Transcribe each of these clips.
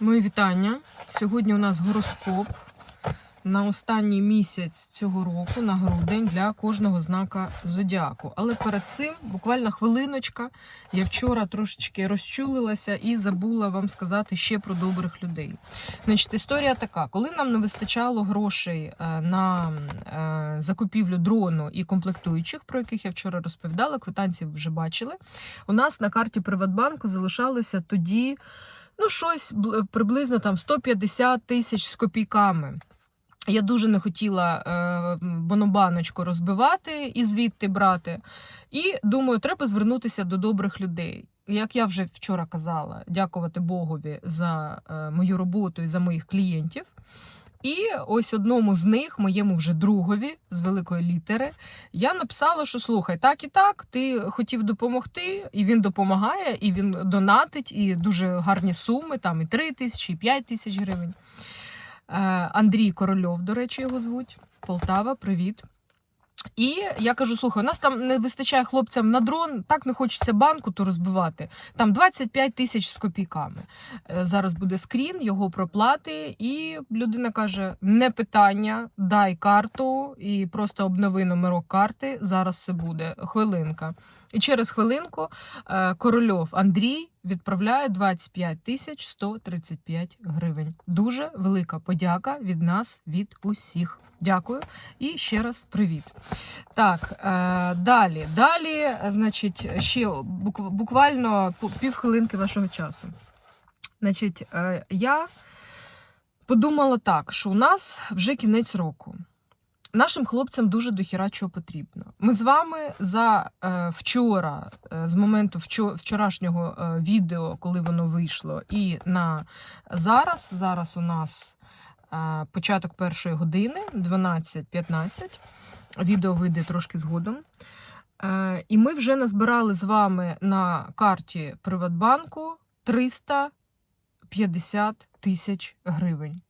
Мої вітання. Сьогодні у нас гороскоп на останній місяць цього року, на грудень, для кожного знака зодіаку. Але перед цим, буквально хвилиночка, я вчора трошечки розчулилася і забула вам сказати ще про добрих людей. Значить, історія така: коли нам не вистачало грошей е, на е, закупівлю дрону і комплектуючих, про яких я вчора розповідала, квитанції вже бачили. У нас на карті Приватбанку залишалося тоді ну, щось бл- приблизно там 150 тисяч з копійками. Я дуже не хотіла е, бонобаночку розбивати і звідти брати. І думаю, треба звернутися до добрих людей. Як я вже вчора казала, дякувати Богові за е, мою роботу і за моїх клієнтів. І ось одному з них, моєму вже другові з великої літери, я написала, що слухай, так і так, ти хотів допомогти, і він допомагає, і він донатить, і дуже гарні суми, там і 3 тисячі, і 5 тисяч гривень. Е, Андрій Корольов, до речі, його звуть. Полтава, привіт. І я кажу: слухай, у нас там не вистачає хлопцям на дрон, так не хочеться банку то розбивати. Там 25 тисяч з копійками. Е, Зараз буде скрін, його проплати, і людина каже: не питання, дай карту і просто обнови номерок карти. Зараз все буде. Хвилинка. І через хвилинку е, Корольов Андрій відправляє 25 тисяч 135 гривень. Дуже велика подяка від нас, від усіх. Дякую і ще раз привіт. Так, е, далі. Далі, значить, ще бук- буквально півхвилинки вашого часу. Значить, е, я подумала так, що у нас вже кінець року. Нашим хлопцям дуже дохіра чого потрібно. Ми з вами за е, вчора, е, з моменту вчо- вчорашнього е, відео, коли воно вийшло, і на зараз. Зараз у нас е, початок першої години, 12.15. Відео вийде трошки згодом. Е, і ми вже назбирали з вами на карті Приватбанку 350 тисяч гривень.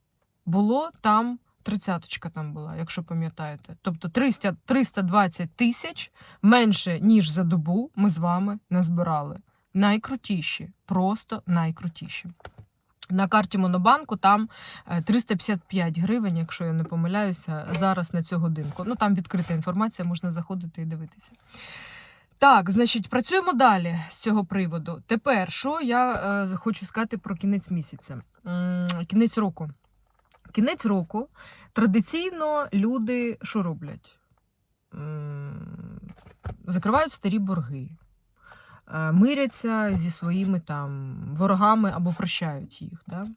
Було там тридцяточка там була, якщо пам'ятаєте. Тобто 300, 320 тисяч менше, ніж за добу, ми з вами назбирали. Найкрутіші, просто найкрутіші. На карті Монобанку там е, 355 гривень, якщо я не помиляюся, зараз на цю годинку. Ну там відкрита інформація, можна заходити і дивитися. Так, значить, працюємо далі з цього приводу. Тепер, що я е, хочу сказати про кінець місяця, кінець року. Кінець року традиційно люди що роблять? Закривають старі борги, е, миряться зі своїми там ворогами або прощають їх. Да?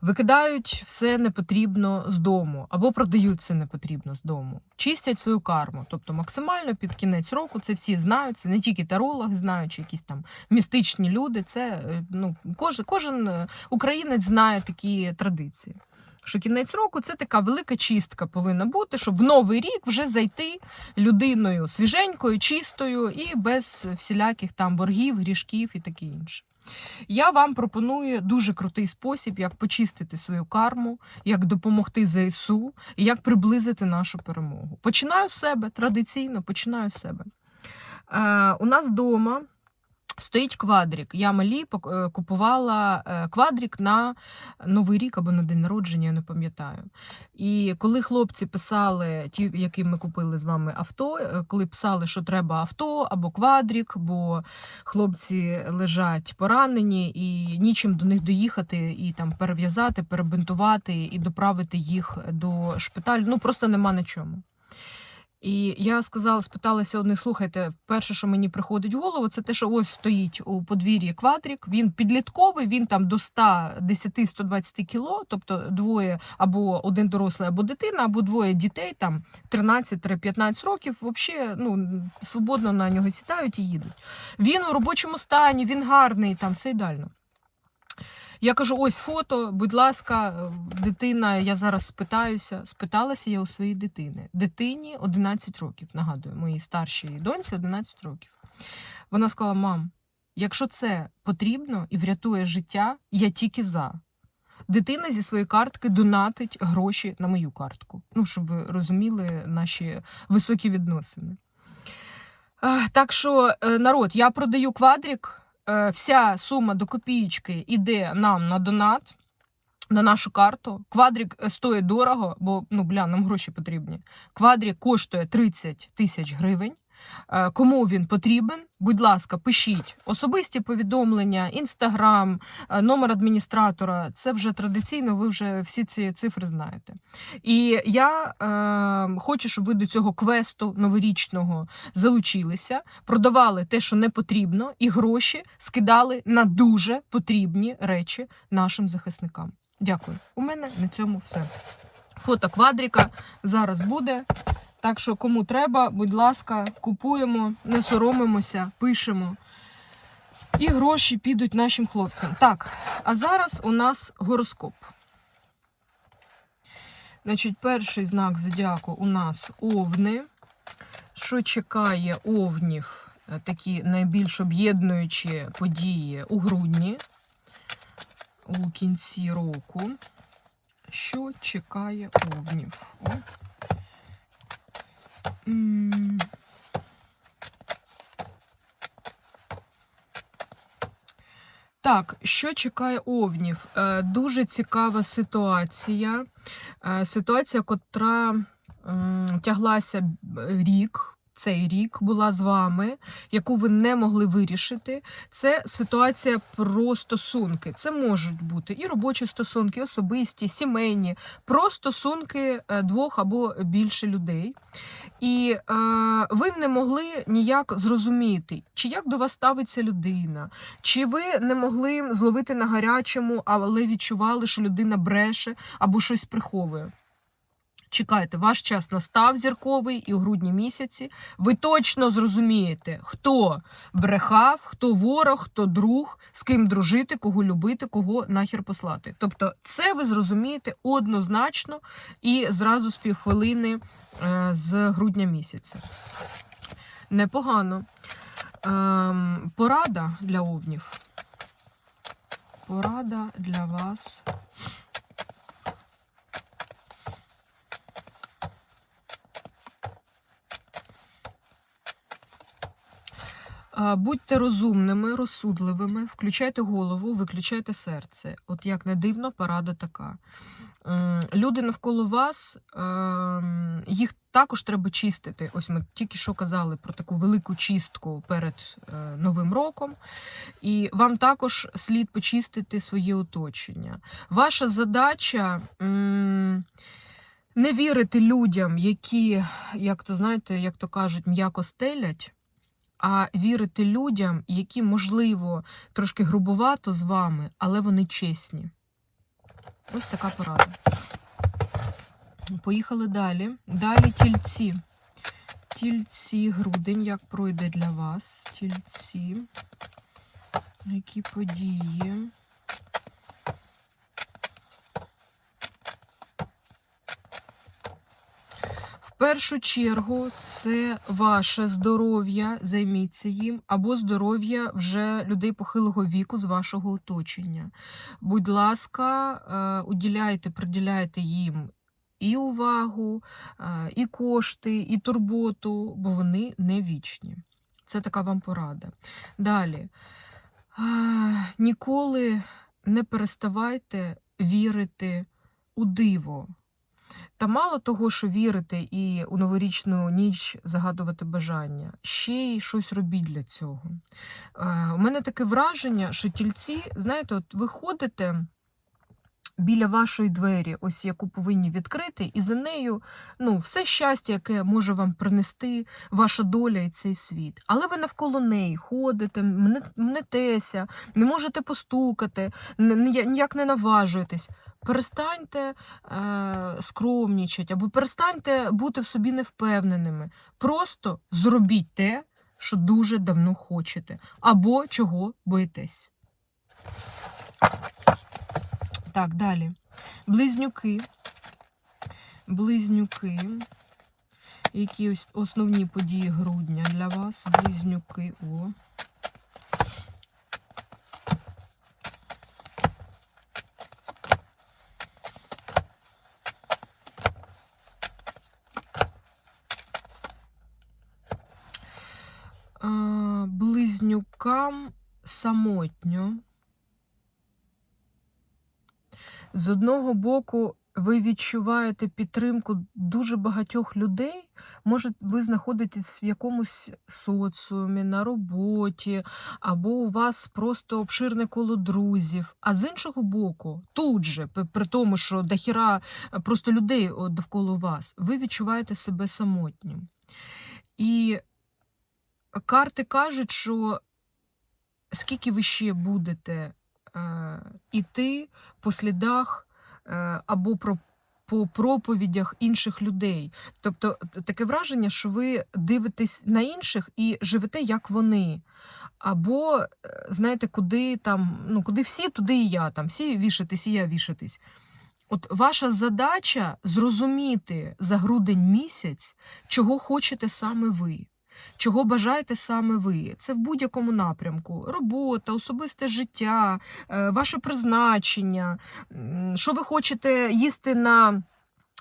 Викидають все непотрібно з дому або продають все непотрібно з дому, чистять свою карму. Тобто максимально під кінець року це всі знають, це не тільки тарологи знають, чи якісь там містичні люди. Це е, ну, кожен, кожен українець знає такі традиції. Що кінець року це така велика чистка повинна бути, щоб в новий рік вже зайти людиною свіженькою, чистою і без всіляких там боргів, грішків і таке інше. Я вам пропоную дуже крутий спосіб, як почистити свою карму, як допомогти ЗСУ як приблизити нашу перемогу. Починаю з себе традиційно, починаю з себе. Е, у нас вдома стоїть квадрик. Я малі е, купувала е, квадрик на Новий рік або на день народження, я не пам'ятаю. І коли хлопці писали, ті, яким ми купили з вами авто, е, коли писали, що треба авто або квадрик, бо хлопці лежать поранені і нічим до них доїхати і там перев'язати, перебинтувати і доправити їх до шпиталю. Ну просто нема на чому. І я сказала, спиталася у них: слухайте, перше, що мені приходить в голову, це те, що ось стоїть у подвір'ї квадрик. Він підлітковий, він там до 110-120 кіло, тобто двоє або один дорослий, або дитина, або двоє дітей, там 13-15 років, взагалі ну, свободно на нього сідають і їдуть. Він у робочому стані, він гарний, там все ідеально. Я кажу: ось фото, будь ласка, дитина, я зараз спитаюся. Спиталася я у своєї дитини. Дитині 11 років, нагадую, моїй старшій доньці 11 років. Вона сказала: мам, якщо це потрібно і врятує життя, я тільки за. Дитина зі своєї картки донатить гроші на мою картку. Ну, щоб ви розуміли наші високі відносини. Е, Так що, е, народ, я продаю квадрик. Е, Вся сума до копієчки йде нам на донат. на нашу карту. Квадрік е, стоїть дорого, бо ну бля, нам гроші потрібні. Квадрік коштує 30 тисяч гривень. Е, Кому він потрібен? Будь ласка, пишіть особисті повідомлення, інстаграм, е, номер адміністратора. Це вже традиційно. Ви вже всі ці цифри знаєте. І я е, хочу, щоб ви до цього квесту новорічного залучилися, продавали те, що не потрібно, і гроші скидали на дуже потрібні речі нашим захисникам. Дякую. У мене на цьому все. Фото квадріка зараз буде. Так що, кому треба, будь ласка, купуємо, не соромимося, пишемо. І гроші підуть нашим хлопцям. Так, а зараз у нас гороскоп. Значить, перший знак зодіаку у нас овни. Що чекає овнів? Е, Такі найбільш об'єднуючі події у грудні, у кінці року. Що чекає овнів? О. Так, що чекає овнів? Е, Дуже цікава ситуація. Е, Ситуація, котра тяглася рік. Цей рік була з вами, яку ви не могли вирішити. Це ситуація про стосунки. Це можуть бути і робочі стосунки, і особисті, сімейні, про стосунки е, двох або більше людей. І е, ви не могли ніяк зрозуміти, чи як до вас ставиться людина, чи ви не могли зловити на гарячому, але відчували, що людина бреше або щось приховує. Чекайте, ваш час настав зірковий, і у грудні місяці ви точно зрозумієте, хто брехав, хто ворог, хто друг, з ким дружити, кого любити, кого нахер послати. Тобто, це ви зрозумієте однозначно і зразу з півхвилини е, з грудня місяця. Непогано. Ем, порада для овнів. Порада для вас. Будьте розумними, розсудливими, включайте голову, виключайте серце. От як не дивно, порада така. Люди навколо вас, ем, їх також треба чистити. Ось ми тільки що казали про таку велику чистку перед е, Новим роком. І вам також слід почистити своє оточення. Ваша задача. Не вірити людям, які, як то знаєте, як то кажуть, м'яко стелять, а вірити людям, які, можливо, трошки грубувато з вами, але вони чесні. Ось така порада. Поїхали далі. Далі тільці. Тільці, грудень, як пройде для вас? Тільці. Які події? Першу чергу це ваше здоров'я, займіться їм, або здоров'я вже людей похилого віку з вашого оточення. Будь ласка, е, уділяйте, приділяйте їм і увагу, е, і кошти, і турботу, бо вони не вічні. Це така вам порада. Далі. Е, Ніколи не переставайте вірити у диво. Та мало того, що вірити і у новорічну ніч загадувати бажання, ще й щось робіть для цього. Е, у мене таке враження, що тільці, знаєте, от ви ходите біля вашої двері, ось яку повинні відкрити, і за нею ну, все щастя, яке може вам принести ваша доля і цей світ. Але ви навколо неї ходите, мнетеся, не можете постукати, ні- ні- ніяк не наважуєтесь. Перестаньте е, скромнічати, або перестаньте бути в собі невпевненими. Просто зробіть те, що дуже давно хочете, або чого боїтесь. Так, далі. Близнюки. Близнюки. Які ось основні події грудня для вас? Близнюки. О. А, близнюкам самотньо. З одного боку, ви відчуваєте підтримку дуже багатьох людей. Може, ви знаходитесь в якомусь соціумі, на роботі, або у вас просто обширне коло друзів. А з іншого боку, тут же, при- тому, що дохіра е, просто людей довкола вас, ви відчуваєте себе самотнім. І карти кажуть, що скільки ви ще будете е, іти по слідах е, або про, по проповідях інших людей. Тобто таке враження, що ви дивитесь на інших і живете як вони. Або, е, знаєте, куди там, ну, куди всі, туди і я, там, всі вішатись, і я вішатись. От ваша задача зрозуміти за грудень місяць, чого хочете саме ви. Чого бажаєте саме ви? Це в будь-якому напрямку: робота, особисте життя, е, ваше призначення, що ви хочете їсти на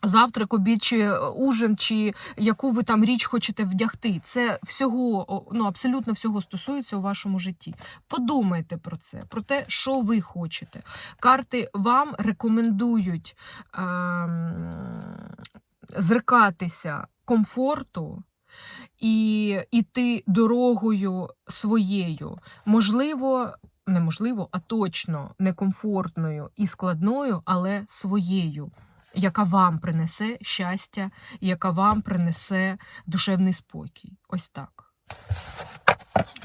завтрак, обід чи е, ужин, чи яку ви там річ хочете вдягти. Це всього, ну абсолютно всього стосується у вашому житті. Подумайте про це, про те, що ви хочете. Карти вам рекомендують ем, зрикатися комфорту і йти дорогою своєю. Можливо, неможливо, а точно некомфортною і складною, але своєю, яка вам принесе щастя, яка вам принесе душевний спокій. Ось так.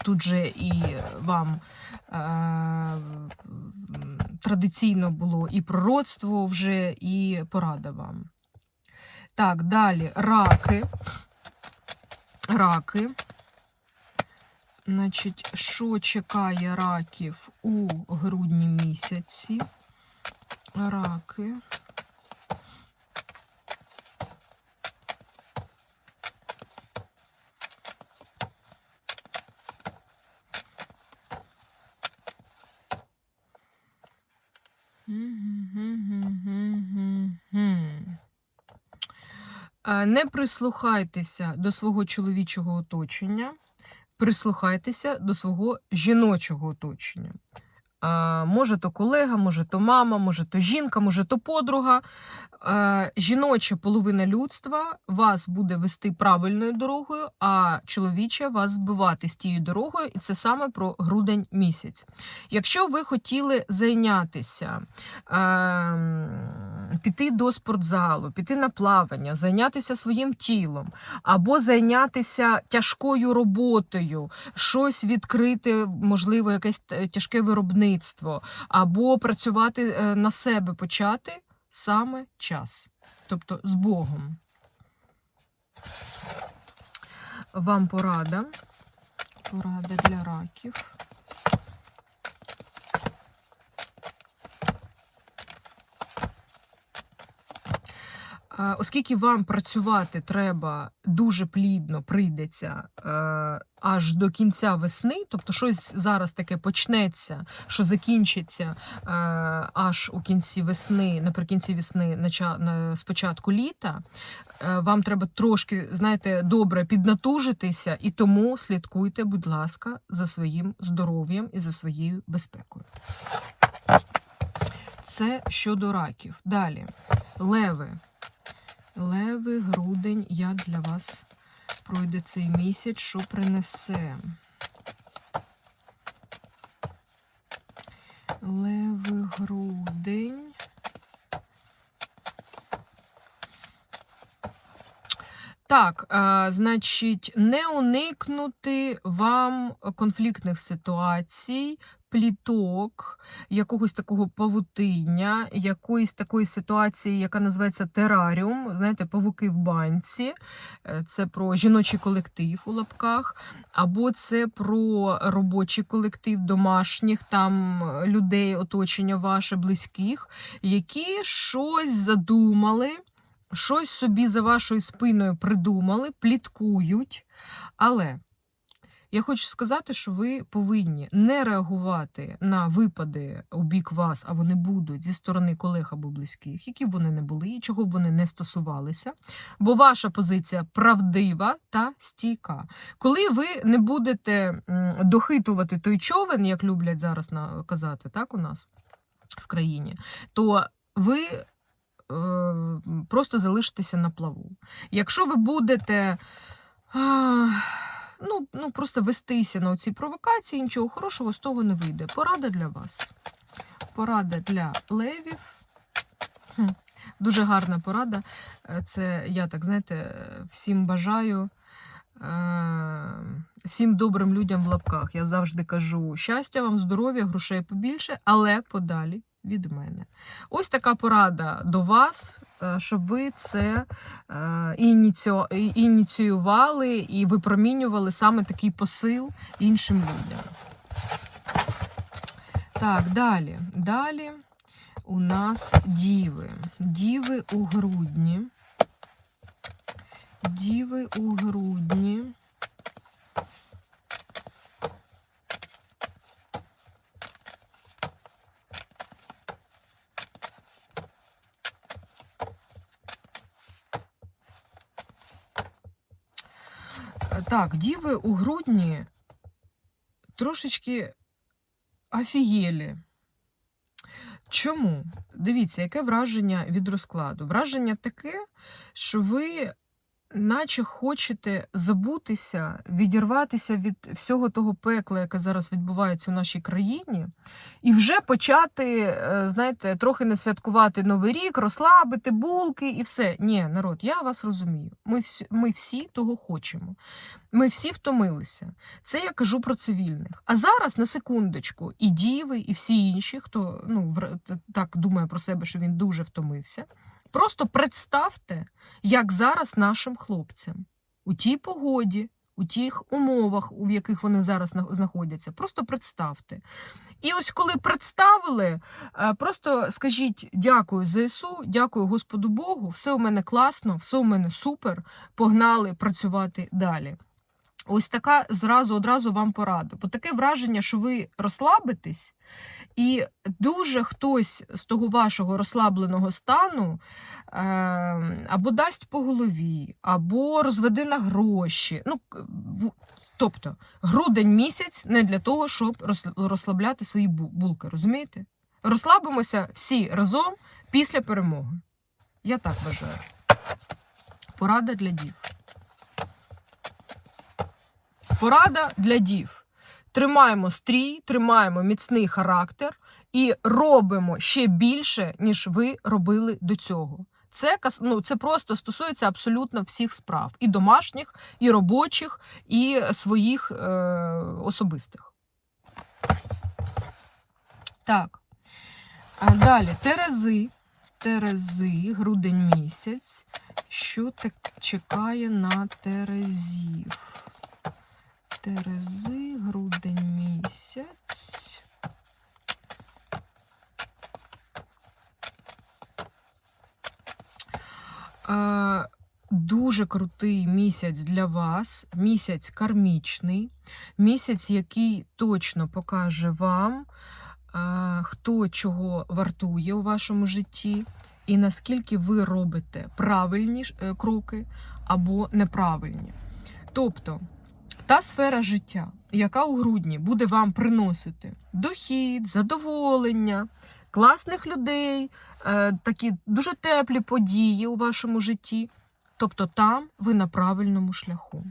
Тут же і вам е, традиційно було і пророцтво вже, і порада вам. Так, далі раки. Раки. Значить, що чекає раків у грудні місяці? Раки. Не прислухайтеся до свого чоловічого оточення, прислухайтеся до свого жіночого оточення. Е, Може то колега, може то мама, може то жінка, може то подруга. Е, Жіноча половина людства вас буде вести правильною дорогою, а чоловіча вас збивати з тією дорогою, і це саме про грудень місяць. Якщо ви хотіли зайнятися, піти до спортзалу, піти на плавання, зайнятися своїм тілом, або зайнятися тяжкою роботою, щось відкрити, можливо, якесь тяжке виробництво, або працювати е, на себе почати саме час. Тобто з Богом. Вам порада. Порада для раків. Оскільки вам працювати треба дуже плідно, прийдеться е, аж до кінця весни, тобто щось зараз таке почнеться, що закінчиться е, аж у кінці весни, наприкінці весни, спочатку літа, е, вам треба трошки, знаєте, добре піднатужитися, і тому слідкуйте, будь ласка, за своїм здоров'ям і за своєю безпекою. Це щодо раків. Далі. Леви. Леви, грудень, як для вас пройде цей місяць, що принесе? Леви, грудень. Так, е, значить, не уникнути вам конфліктних ситуацій, пліток, якогось такого павутиння, якоїсь такої ситуації, яка називається тераріум, знаєте, павуки в банці. Е, Це про жіночий колектив у лапках, або це про робочий колектив домашніх там е, людей, оточення ваше, близьких, які щось задумали щось собі за вашою спиною придумали, пліткують. Але я хочу сказати, що ви повинні не реагувати на випади у бік вас, а вони будуть зі сторони колег або близьких, які б вони не були, і чого б вони не стосувалися. Бо ваша позиція правдива та стійка. Коли ви не будете дохитувати той човен, як люблять зараз казати, так у нас в країні, то ви е, просто залишитеся на плаву. Якщо ви будете ну, ну, просто вестися на ці провокації, нічого хорошого з того не вийде. Порада для вас. Порада для левів. Дуже гарна порада. Е, Це я так, знаєте, всім бажаю. е, Всім добрим людям в лапках. Я завжди кажу щастя вам, здоров'я, грошей побільше, але подалі від мене. Ось така порада до вас, е, щоб ви це е, ініціювали і випромінювали саме такий посил іншим людям. Так, далі. Далі у нас діви. Діви у грудні. Діви у грудні. Так, діви у грудні трошечки афієлі. Чому? Дивіться, яке враження від розкладу. Враження таке, що ви наче хочете забутися, відірватися від всього того пекла, яке зараз відбувається у нашій країні, і вже почати, е, знаєте, трохи не святкувати Новий рік, розслабити булки і все. Ні, народ, я вас розумію. Ми всі, ми всі того хочемо. Ми всі втомилися. Це я кажу про цивільних. А зараз на секундочку, і діви, і всі інші, хто ну так думає про себе, що він дуже втомився. Просто представте, як зараз нашим хлопцям у тій погоді, у тих умовах, у яких вони зараз знаходяться. Просто представте. І ось коли представили, е, просто скажіть дякую ЗСУ, дякую Господу Богу, все у мене класно, все у мене супер. Погнали працювати далі. Ось така зразу одразу вам порада. Бо таке враження, що ви розслабитесь, і дуже хтось з того вашого розслабленого стану е, або дасть по голові, або розведе на гроші. Ну, тобто, грудень місяць не для того, щоб розслабляти свої булки, розумієте? Розслабимося всі разом після перемоги. Я так вважаю. Порада для дів. Порада для дів. Тримаємо стрій, тримаємо міцний характер і робимо ще більше, ніж ви робили до цього. Це, ну, це просто стосується абсолютно всіх справ: і домашніх, і робочих, і своїх е, особистих. Так. А далі Терези. Терези, грудень місяць. Що так чекає на Терезів? Терези, грудень місяць. Е, Дуже крутий місяць для вас, місяць кармічний, місяць, який точно покаже вам, е, хто чого вартує у вашому житті, і наскільки ви робите правильні е, кроки або неправильні. Тобто, та сфера життя, яка у грудні буде вам приносити дохід, задоволення, класних людей, е, такі дуже теплі події у вашому житті. Тобто там ви на правильному шляху.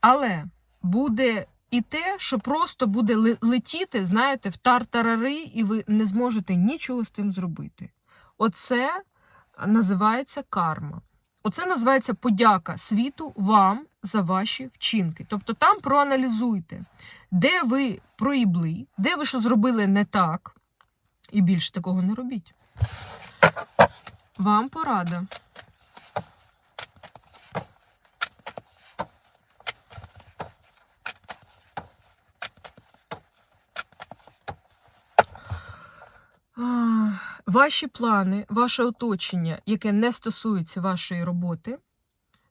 Але буде і те, що просто буде летіти, знаєте, в тартарари, і ви не зможете нічого з тим зробити. Оце називається карма. Оце називається подяка світу вам за ваші вчинки. Тобто там проаналізуйте, де ви проїбли, де ви що зробили не так, і більше такого не робіть. Вам порада. Ваші плани, ваше оточення, яке не стосується вашої роботи,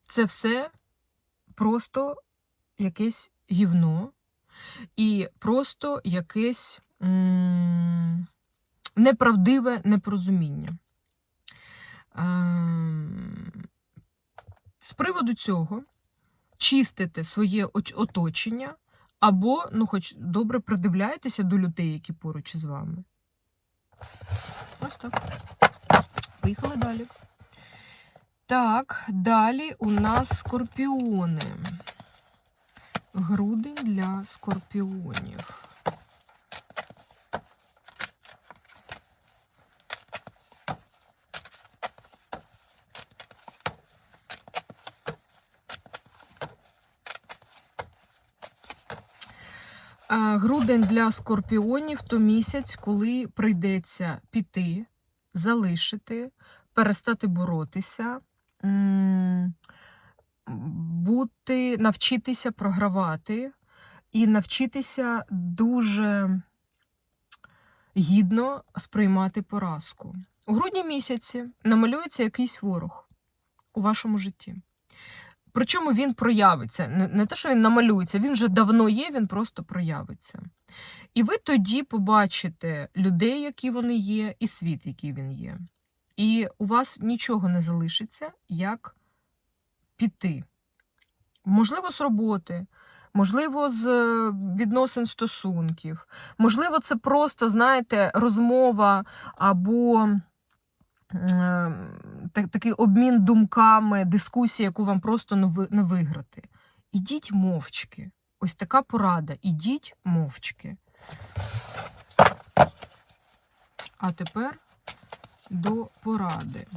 це все просто якесь гівно і просто якесь м, неправдиве непорозуміння. Ем, З приводу цього чистите своє оточення або, ну, хоч добре придивляйтеся до людей, які поруч із вами. Ось так. Поїхали далі. Так, далі у нас скорпіони. Грудень для скорпіонів. Грудень для скорпіонів то місяць, коли прийдеться піти, залишити, перестати боротися, бути, навчитися програвати і навчитися дуже гідно сприймати поразку. У грудні місяці намалюється якийсь ворог у вашому житті. Причому він проявиться. Не, те, що він намалюється, він вже давно є, він просто проявиться. І ви тоді побачите людей, які вони є, і світ, який він є. І у вас нічого не залишиться, як піти. Можливо, з роботи, можливо, з е, відносин стосунків, можливо, це просто, знаєте, розмова або е, такий обмін думками, дискусія, яку вам просто не виграти. Ідіть мовчки. Ось така порада. Ідіть мовчки. А тепер до поради.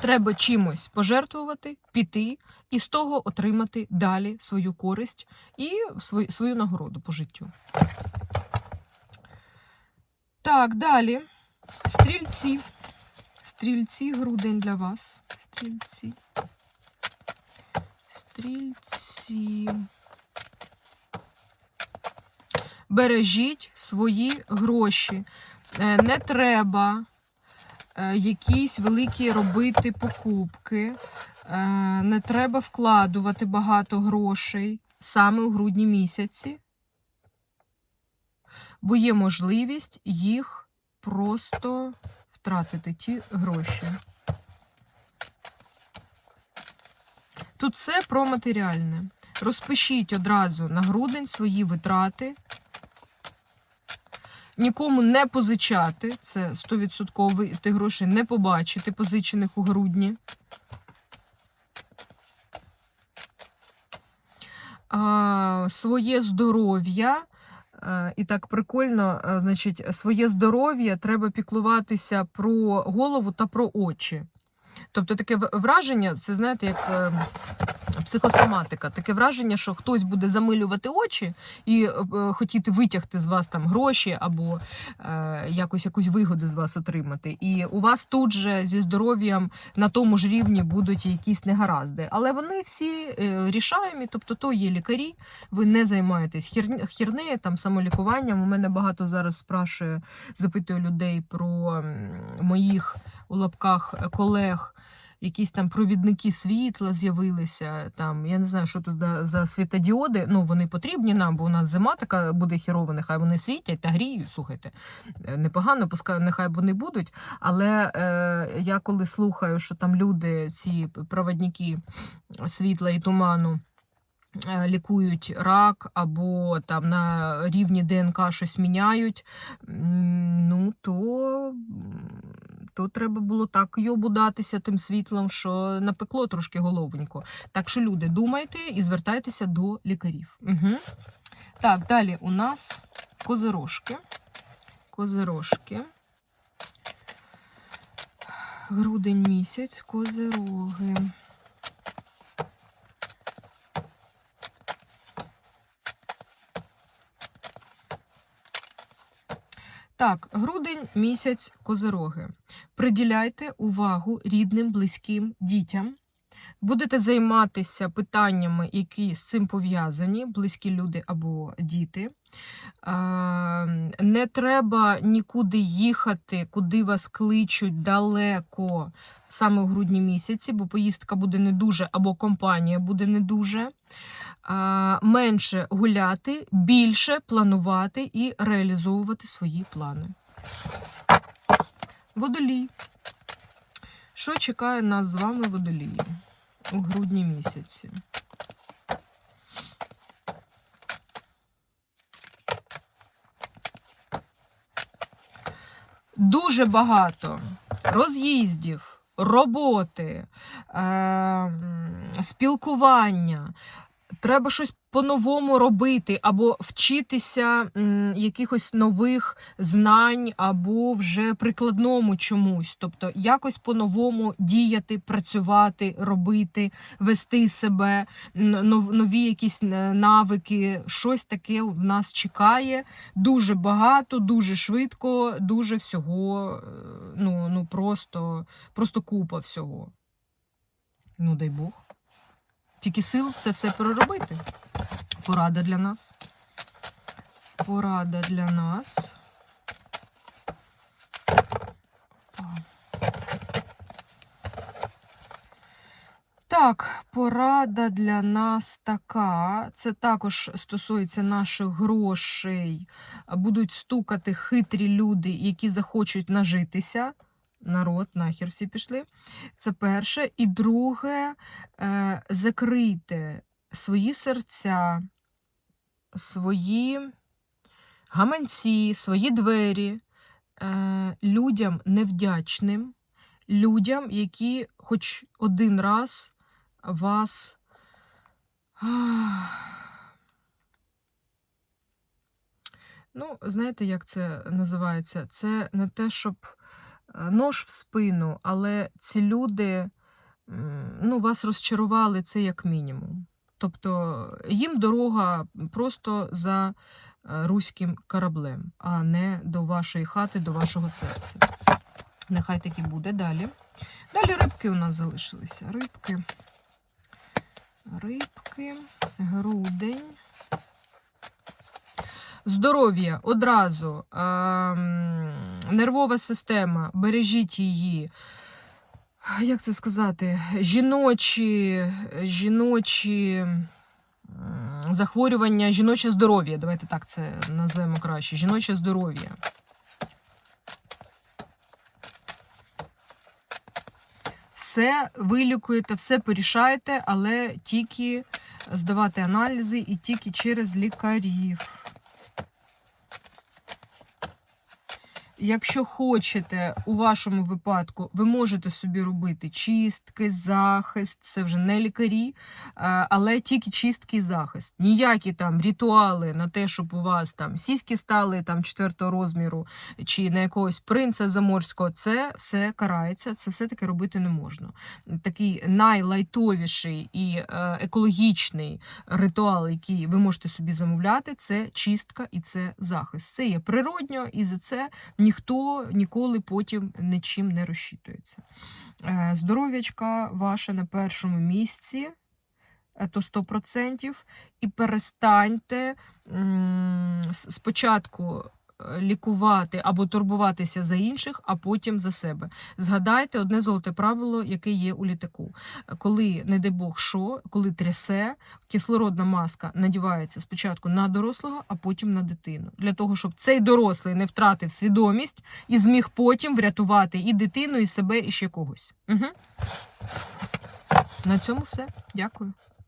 Треба чимось пожертвувати, піти і з того отримати далі свою користь і свою, нагороду по життю. Так, далі. Стрільці. Стрільці, грудень для вас. Стрільці. Стрільці. Бережіть свої гроші. Е, Не треба е, якісь великі робити покупки. Е, Не треба вкладувати багато грошей саме у грудні місяці, бо є можливість їх просто втратити ті гроші. Тут все про матеріальне. Розпишіть одразу на грудень свої витрати. Нікому не позичати, це 100% ви тих грошей не побачите, позичених у грудні. А, своє здоров'я. І так прикольно, значить, своє здоров'я треба піклуватися про голову та про очі. Тобто таке враження, це знаєте, як е, психосоматика, таке враження, що хтось буде замилювати очі і е, хотіти витягти з вас там гроші або е, якось якусь вигоду з вас отримати. І у вас тут же зі здоров'ям на тому ж рівні будуть якісь негаразди. Але вони всі рішаємі, тобто то є лікарі, ви не займаєтесь хір- хірнею, там самолікуванням. У мене багато зараз спрашує, запитує людей про моїх у лапках е, колег. Якісь там провідники світла з'явилися. Там я не знаю, що тут за, світодіоди. Ну вони потрібні нам, бо у нас зима така буде хірова, нехай вони світять та гріють. Слухайте, е, непогано, пускай нехай вони будуть. Але е, я коли слухаю, що там люди, ці проводники світла і туману. е, Лікують рак або там на рівні ДНК щось міняють. Ну то, то треба було так йобудатися тим світлом, що напекло трошки головонько. Так що, люди, думайте і звертайтеся до лікарів. Угу. Так, далі у нас козирожки. Козирожки. Грудень місяць, козироги. Так, грудень місяць козироги. Приділяйте увагу рідним, близьким дітям. Будете займатися питаннями, які з цим пов'язані, близькі люди або діти. Не треба нікуди їхати, куди вас кличуть далеко саме у грудні місяці, бо поїздка буде не дуже, або компанія буде не дуже. Менше гуляти, більше планувати і реалізовувати свої плани. Водолій. Що чекає нас з вами водолії у грудні місяці? дуже багато роз'їздів, роботи, е, спілкування. Треба щось по-новому робити, або вчитися м, якихось нових знань, або вже прикладному чомусь. Тобто якось по-новому діяти, працювати, робити, вести себе, нові якісь е, навики, щось таке в нас чекає. Дуже багато, дуже швидко, дуже всього. е, Ну, ну просто, просто купа всього. Ну, дай Бог. Тільки сил це все переробити. Порада для нас. Порада для нас. Так, порада для нас така. Це також стосується наших грошей. Будуть стукати хитрі люди, які захочуть нажитися. Народ, нахер всі пішли. Це перше. І друге, е, закрийте свої серця, свої гаманці, свої двері е, людям невдячним, людям, які хоч один раз вас. Ну, знаєте, як це називається? Це не те, щоб нож в спину, але ці люди ну, вас розчарували це як мінімум. Тобто їм дорога просто за е, руським кораблем, а не до вашої хати, до вашого серця. Нехай так і буде далі. Далі рибки у нас залишилися. Рибки. Рибки, грудень. Здоров'я одразу. Ем, нервова система, бережіть її. Як це сказати? Жіночі, жіночі захворювання, жіноче здоров'я. Давайте так це назвемо краще. Жіноче здоров'я. Все вилікуєте, все порішаєте, але тільки здавати аналізи і тільки через лікарів. Якщо хочете, у вашому випадку, ви можете собі робити чистки, захист, це вже не лікарі, е, але тільки чистки і захист. Ніякі там ритуали на те, щоб у вас там сіськи стали там четвертого розміру, чи на якогось принца заморського, це все карається, це все-таки робити не можна. Такий найлайтовіший і е, екологічний ритуал, який ви можете собі замовляти, це чистка і це захист. Це є природньо, і за це ніхто ніколи потім нічим не розчитується. Е, Здоров'ячка ваше на першому місці, е, то 100%. І перестаньте спочатку лікувати або турбуватися за інших, а потім за себе. Згадайте одне золоте правило, яке є у літаку. Коли, не дай Бог, що, коли трясе, кислородна маска надівається спочатку на дорослого, а потім на дитину. Для того, щоб цей дорослий не втратив свідомість і зміг потім врятувати і дитину, і себе, і ще когось. Угу. На цьому все. Дякую.